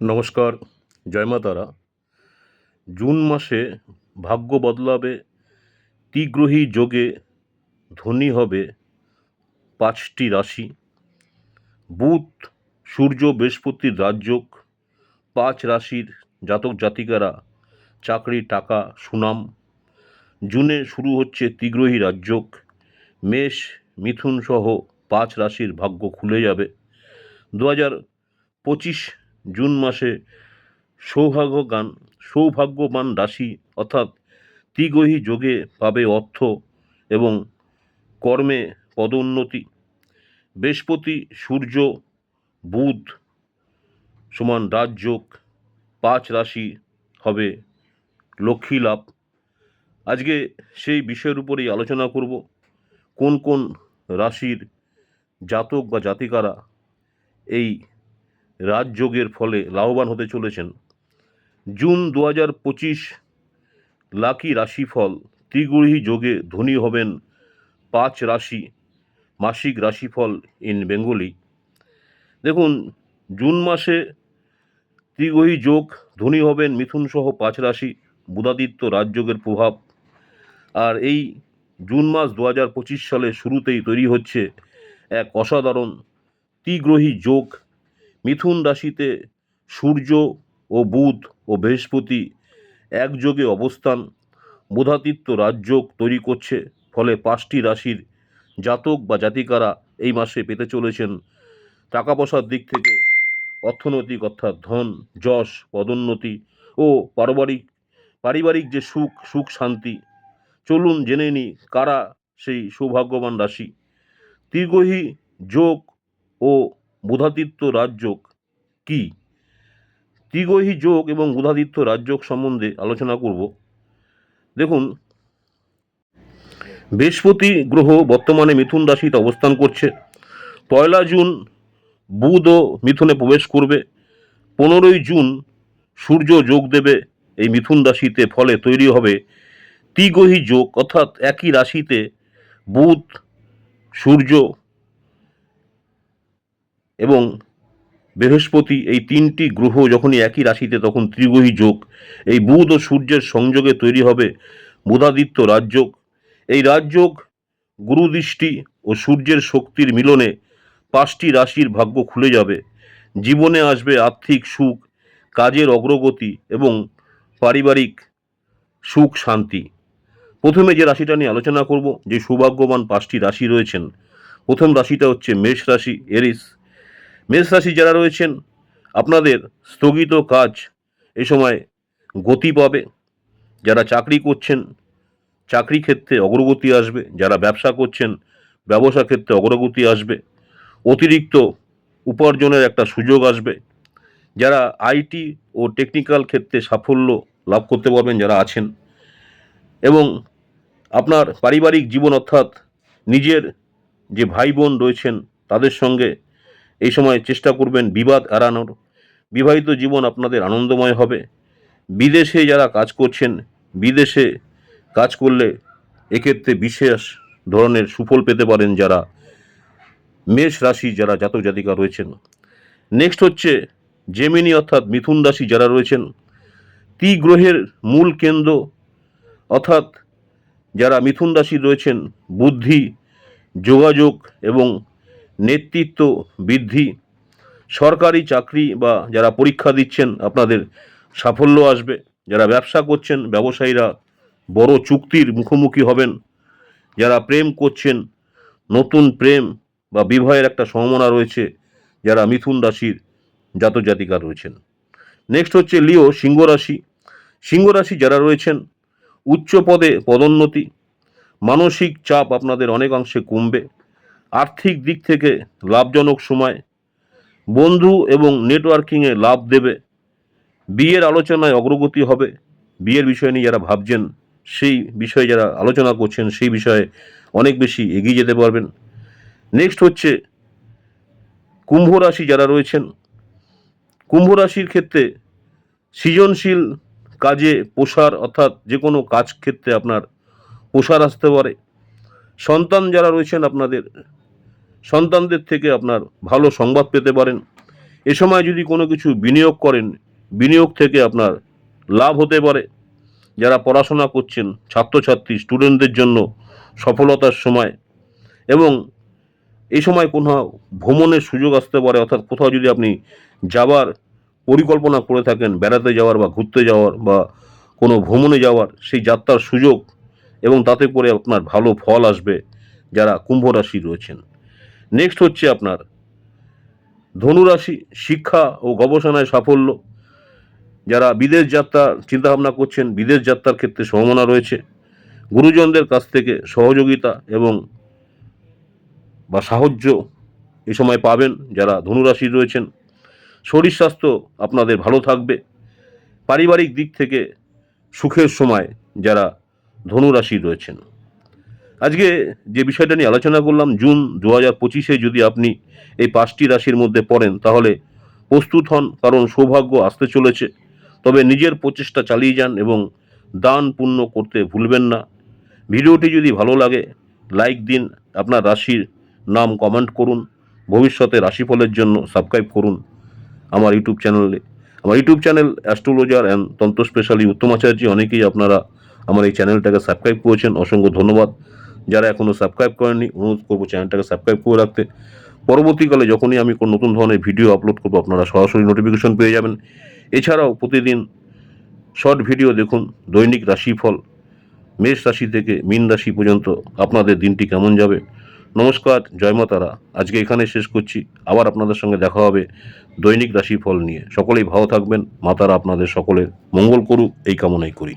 নমস্কার, জয় তারা। জুন মাসে ভাগ্য বদলাবে তীগ্রহী যোগে ধনী হবে পাঁচটি রাশি। বুধ, সূর্য বৃহস্পতির রাজযোগ, পাঁচ রাশির জাতক জাতিকারা চাকরি, টাকা, সুনাম। জুনে শুরু হচ্ছে তীগ্রহী রাজযোগ। মেষ, মিথুন সহ পাঁচ রাশির ভাগ্য খুলে যাবে। দু হাজার পঁচিশ জুন মাসে সৌভাগ্যগান, সৌভাগ্যবান রাশি অর্থাৎ ত্রিগ্রহী যোগে পাবে অর্থ এবং কর্মে পদোন্নতি। বৃহস্পতি, সূর্য, বুধ সমান রাজযোগ পাঁচ রাশি হবে লক্ষ্মী লাভ। আজকে সেই বিষয়ের উপরেই আলোচনা করব। কোন কোন রাশির জাতক বা জাতিকারা এই রাজযোগের ফলে লাভবান হতে চলেছেন। জুন দু হাজার পঁচিশ লাকি রাশিফল ত্রিগুড়ি যোগে ধনী হবেন পাঁচ রাশি মাসিক রাশিফল ইন বেঙ্গলি। দেখুন, জুন মাসে ত্রিগ্রহী যোগ ধনী হবেন মিথুন সহ পাঁচ রাশি বুধাদিত্য রাজযোগের প্রভাব। আর এই জুন মাস দু হাজার পঁচিশ সালের শুরুতেই তৈরি হচ্ছে এক অসাধারণ ত্রিগ্রহী যোগ মিথুন রাশিতে সূর্য ও বুধ ও বৃহস্পতি একযোগে অবস্থান বুধাদিত্য রাজযোগ তৈরি করছে, ফলে পাঁচটি রাশির জাতক বা জাতিকারা এই মাসে পেতে চলেছেন টাকা পয়সার দিক থেকে অর্থনৈতিক অর্থাৎ ধন, যশ, পদোন্নতি ও পারিবারিক পারিবারিক যে সুখ সুখ শান্তি। চলুন জেনে নিই কারা সেই সৌভাগ্যবান রাশি। ত্রিগ্রহী যোগ ও বুধাদিত্য রাজযোগ কি? ত্রিগ্রহী যোগ এবং বুধাদিত্য রাজযোগ সম্বন্ধে আলোচনা করব। দেখুন, বৃহস্পতি গ্রহ বর্তমানে মিথুন রাশিতে অবস্থান করছে। পয়লা জুন বুধ ও মিথুনে প্রবেশ করবে। পনেরোই জুন সূর্য যোগ দেবে। এই মিথুন রাশিতে ফলে তৈরি হবে ত্রিগ্রহী যোগ। অর্থাৎ একই রাশিতে বুধ, সূর্য এবং বৃহস্পতি এই তিনটি গ্রহ যখনই একই রাশিতে, তখন ত্রিগ্রহী যোগ। এই বুধ ও সূর্যের সংযোগে তৈরি হবে বুধাদিত্য রাজযোগ। এই রাজযোগ গুরুদৃষ্টি ও সূর্যের শক্তির মিলনে পাঁচটি রাশির ভাগ্য খুলে যাবে। জীবনে আসবে আর্থিক সুখ, কাজের অগ্রগতি এবং পারিবারিক সুখ শান্তি। প্রথমে যে রাশিটা নিয়ে আলোচনা করব, যে সৌভাগ্যবান পাঁচটি রাশি রয়েছেন, প্রথম রাশিটা হচ্ছে মেষ রাশি, এরিস। মেষ রাশি যারা রয়েছেন, আপনাদের স্থগিত কাজ এ সময় গতি পাবে। যারা চাকরি করছেন, চাকরি ক্ষেত্রে অগ্রগতি আসবে। যারা ব্যবসা করছেন, ব্যবসা ক্ষেত্রে অগ্রগতি আসবে। অতিরিক্ত উপার্জনের একটা সুযোগ আসবে। যারা আইটি ও টেকনিক্যাল ক্ষেত্রে সাফল্য লাভ করতে পারবেন যারা আছেন এবং আপনার পারিবারিক জীবন অর্থাৎ নিজের যে ভাই বোন রয়েছেন, তাদের সঙ্গে এই সময় চেষ্টা করবেন বিবাদ এড়ানোর। বিবাহিত জীবন আপনাদের আনন্দময় হবে। বিদেশে যারা কাজ করছেন, বিদেশে কাজ করলে এক্ষেত্রে বিশেষ ধরনের সুফল পেতে পারেন যারা মেষ রাশি, যারা জাতক জাতিকা রয়েছেন। নেক্সট হচ্ছে জেমিনি অর্থাৎ মিথুন রাশি যারা রয়েছেন। ত্রি গ্রহের মূল কেন্দ্র অর্থাৎ যারা মিথুন রাশি রয়েছেন, বুদ্ধি, যোগাযোগ এবং নেতৃত্ব বৃদ্ধি, সরকারি চাকরি বা যারা পরীক্ষা দিচ্ছেন, আপনাদের সাফল্য আসবে। যারা ব্যবসা করছেন, ব্যবসায়ীরা বড় চুক্তির মুখোমুখি হবেন। যারা প্রেম করছেন, নতুন প্রেম বা বিবাহের একটা সম্ভাবনা রয়েছে, যারা মিথুন রাশির জাতক জাতিকা রয়েছেন। নেক্সট হচ্ছে লিও, সিংহ রাশি। সিংহ রাশি যারা রয়েছেন উচ্চ পদে পদোন্নতি। মানসিক চাপ আপনাদের অনেকাংশে কমবে। আর্থিক দিক থেকে লাভজনক সময়, বন্ধু এবং নেটওয়ার্কিংয়ে লাভ দেবে। বিয়ের আলোচনায় অগ্রগতি হবে। বিয়ের বিষয় নিয়ে যারা ভাবছেন, সেই বিষয়ে যারা আলোচনা করছেন, সেই বিষয়ে অনেক বেশি এগিয়ে যেতে পারবেন। নেক্সট হচ্ছে কুম্ভ রাশি যারা রয়েছেন। কুম্ভ রাশির ক্ষেত্রে সৃজনশীল কাজে প্রসার অর্থাৎ যে কোনো কাজ ক্ষেত্রে আপনার প্রসার আসতে পারে। সন্তান যারা রয়েছেন, আপনাদের সন্তানদের থেকে আপনার ভালো সংবাদ পেতে পারেন। এ সময় যদি কোনো কিছু বিনিয়োগ করেন, বিনিয়োগ থেকে আপনার লাভ হতে পারে। যারা পড়াশোনা করছেন, ছাত্রছাত্রী, স্টুডেন্টদের জন্য সফলতার সময় এবং এই সময় কোনো ভ্রমণের সুযোগ আসতে পারে, অর্থাৎ কোথাও যদি আপনি যাবার পরিকল্পনা করে থাকেন, বেড়াতে যাওয়ার বা ঘুরতে যাওয়ার বা কোনো ভ্রমণে যাওয়ার, সেই যাত্রার সুযোগ এবং তাতে করে আপনার ভালো ফল আসবে, যারা কুম্ভ রাশি রয়েছেন। নেক্সট হচ্ছে আপনার ধনুরাশি, শিক্ষা ও গবেষণায় সাফল্য। যারা বিদেশ যাত্রা চিন্তাভাবনা করছেন, বিদেশ যাত্রার ক্ষেত্রে সম্ভাবনা রয়েছে। গুরুজনদের কাছ থেকে সহযোগিতা এবং বা সাহায্য এ সময় পাবেন যারা ধনুরাশি রয়েছেন। শরীর স্বাস্থ্য আপনাদের ভালো থাকবে। পারিবারিক দিক থেকে সুখের সময় যারা ধনুরাশি রয়েছেন। আজকে যে বিষয়টা নিয়ে আলোচনা করলাম, জুন দু হাজার পঁচিশে যদি আপনি এই পাঁচটি রাশির মধ্যে পড়েন, তাহলে প্রস্তুত হন, কারণ সৌভাগ্য আসতে চলেছে। তবে নিজের প্রচেষ্টা চালিয়ে যান এবং দান পুণ্য করতে ভুলবেন না। ভিডিওটি যদি ভালো লাগে, লাইক দিন, আপনার রাশির নাম কমেন্ট করুন, ভবিষ্যতে রাশিফলের জন্য সাবস্ক্রাইব করুন আমার ইউটিউব চ্যানেলে। আমার YouTube channel astrologer and tantra specially Uttamacharya, অনেকেই আপনারা আমার এই চ্যানেলটাকে সাবস্ক্রাইব করেছেন, অসংখ্য ধন্যবাদ। যারা এখনও সাবস্ক্রাইব করেননি, অনুরোধ করব চ্যানেলটাকে সাবস্ক্রাইব করে রাখতে। পরবর্তীকালে যখনই আমি কোনো নতুন ধরনের ভিডিও আপলোড করব, আপনারা সরাসরি নোটিফিকেশন পেয়ে যাবেন। এছাড়াও প্রতিদিন শর্ট ভিডিও দেখুন, দৈনিক রাশিফল, মেষ রাশি থেকে মীন রাশি পর্যন্ত আপনাদের দিনটি কেমন যাবে। নমস্কার, জয় মা আজকে এখানে শেষ করছি। আবার আপনাদের সঙ্গে দেখা হবে দৈনিক রাশিফল নিয়ে। সকলেই ভালো থাকবেন। মাতারা আপনাদের সকলের মঙ্গল করুক, এই কামনাই করি।